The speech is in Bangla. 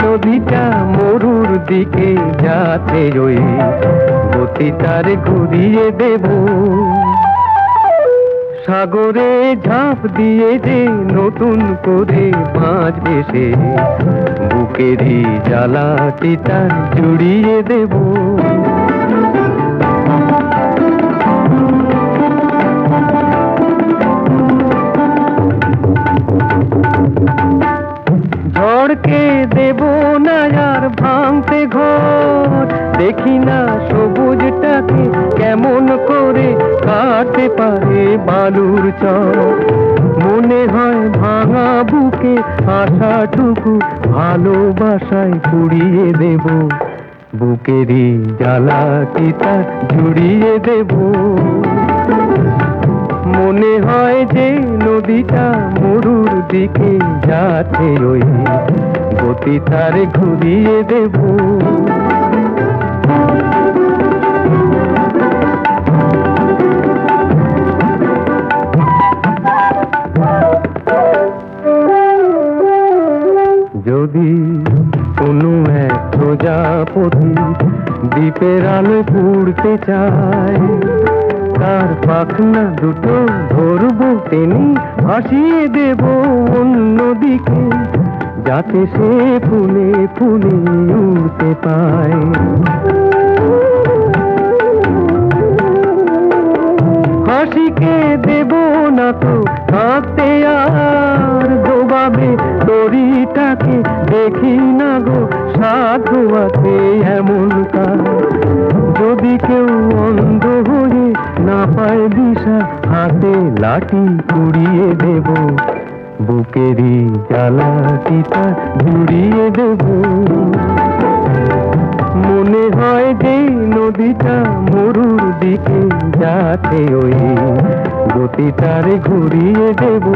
নদীটা মরুর দিকে যাতে ওই গতি তার ঘুরিয়ে দেব। সাগরে ঝাঁপ দিয়ে যে নতুন করে মাছ ভেসে বুকেরই জ্বালাটি তার জুড়িয়ে দেব। ঝড়কে দেব না আর ভাঙতে ঘর, দেখি না সবুজটাকে কাটতে পারে বালুর চর। মনে হয় ভাঙা বুকে আশাটুকু ভালোবাসায় পুড়িয়ে দেব। বুকেরই জ্বালাটি তার জুড়িয়ে দেব। মনে হয় যে নদীটা মরুর দিকে যাচ্ছে ওই গতি তার ঘুরিয়ে দেব। যদি কোনো এক প্রজাপতি দ্বীপের আলো পুড়তে চায়, তার পাখনা দুটো ধরবো টেনে, ভাসিয়ে দেব অন্যদিকে, যাতে সে ফুলে ফুলে উঠতে পায়। হাসিকে দেব না তো থাকতে আর দোবাবে দেখি না গো, সাধু আছে এমন কাজ। যদি কেউ অন্ধ হয়ে না পায় দিশা, হাতে লাঠি কুড়িয়ে দেব। বুকেরই জ্বালাটিটা জুড়িয়ে দেব। মনে হয় যে নদীটা মরুর দিকে যাচ্ছে ওই গতিটারে ঘুরিয়ে দেব।